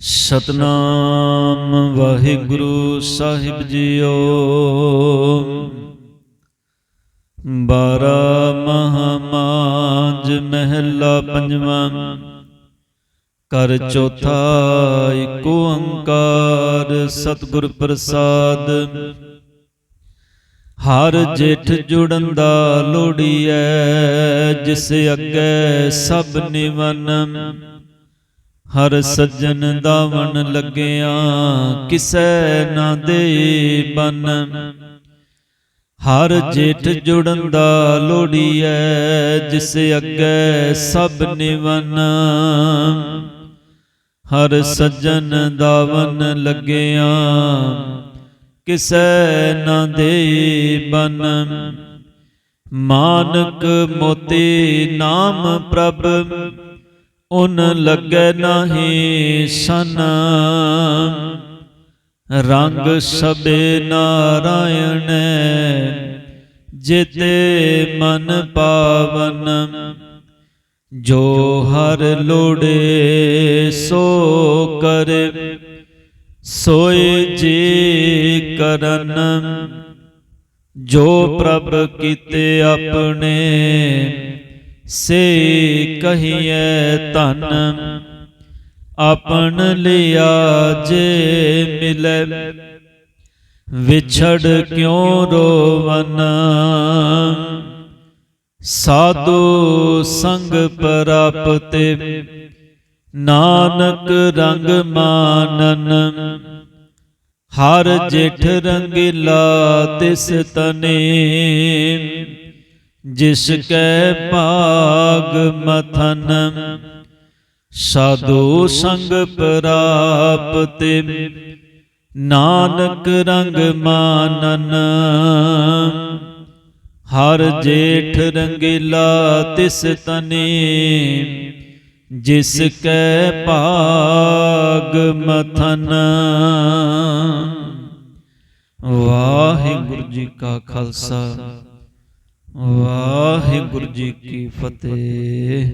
ਸਤਨਾਮ ਵਾਹਿਗੁਰੂ ਸਾਹਿਬ JIO. ਬਾਰਾ ਮਹਮਾਜ ਮਹਿਲਾ ਪੰਜਵਾਂ। ਕਰ ਚੌਥਾ ਏਕ ਓੰਕਾਰ ਸਤਿਗੁਰ ਪ੍ਰਸਾਦ। ਹਰ ਜੇਠ ਜੁੜਨ ਦਾ ਲੋੜੀਐ ਜਿਸ ਅੱਗੇ ਸਭ ਨਿਵਨ। ਹਰ ਸੱਜਣ ਦਾਵਣ ਲੱਗਿਆ, ਕਿਸੈ ਨਾ ਦੇ ਬਨ। ਹਰ ਜੇਠ ਜੁੜਨ ਦਾ ਲੋੜੀਐ ਜਿਸ ਅੱਗੇ ਸਭ ਨਿਵਨ। ਹਰ ਸੱਜਣ ਦਾਵਨ ਲੱਗਿਆ, ਕਿਸੈ ਨਾ ਦੇ ਬਨ। ਮਾਨਕ ਮੋਤੀ ਨਾਮ ਪ੍ਰਭ ਉਨ ਲੱਗੈ ਨਾਹੀ ਸਨ। ਰੰਗ ਸਬੇ ਨਾਰਾਇਣ ਜਿਤੇ ਮਨ ਪਾਵਨ। ਜੋ ਹਰ ਲੋੜੇ ਸੋ ਕਰੇ ਸੋਏ ਜੀ ਕਰਨ। ਜੋ ਪ੍ਰਭ ਕੀਤੇ ਆਪਣੇ ਸੇ ਕਹੀਐ ਧਨ ਆਪਨ ਲਿਆ ਜੇ ਮਿਲੈ। ਵਿਛੜ ਕਿਉ ਰੋਵਨ? ਸਾਧੂ ਸੰਗ ਪ੍ਰਾਪਤੇ, ਨਾਨਕ ਰੰਗ ਮਾਨਨ। ਹਰ ਜੇਠ ਰੰਗਿਲਾ ਤਿਸ ਤਨੇ। ਜਿਸ ਕੈ ਭਾਗ ਮਥਨ, ਸਾਧੂ ਸੰਗ ਪ੍ਰਾਪਤੇ, ਨਾਨਕ ਰੰਗ ਮਾਨਨ। ਹਰ ਜੇਠ ਰੰਗਿਲਾ ਤਿਸ ਤਨੇ, ਜਿਸ ਕੈ ਭਾਗ ਮਥਨ। ਵਾਹਿਗੁਰੂ ਜੀ ਕਾ ਖਾਲਸਾ। ਵਾਹਿਗੁਰੂ ਜੀ ਕੀ ਫਤਿਹ।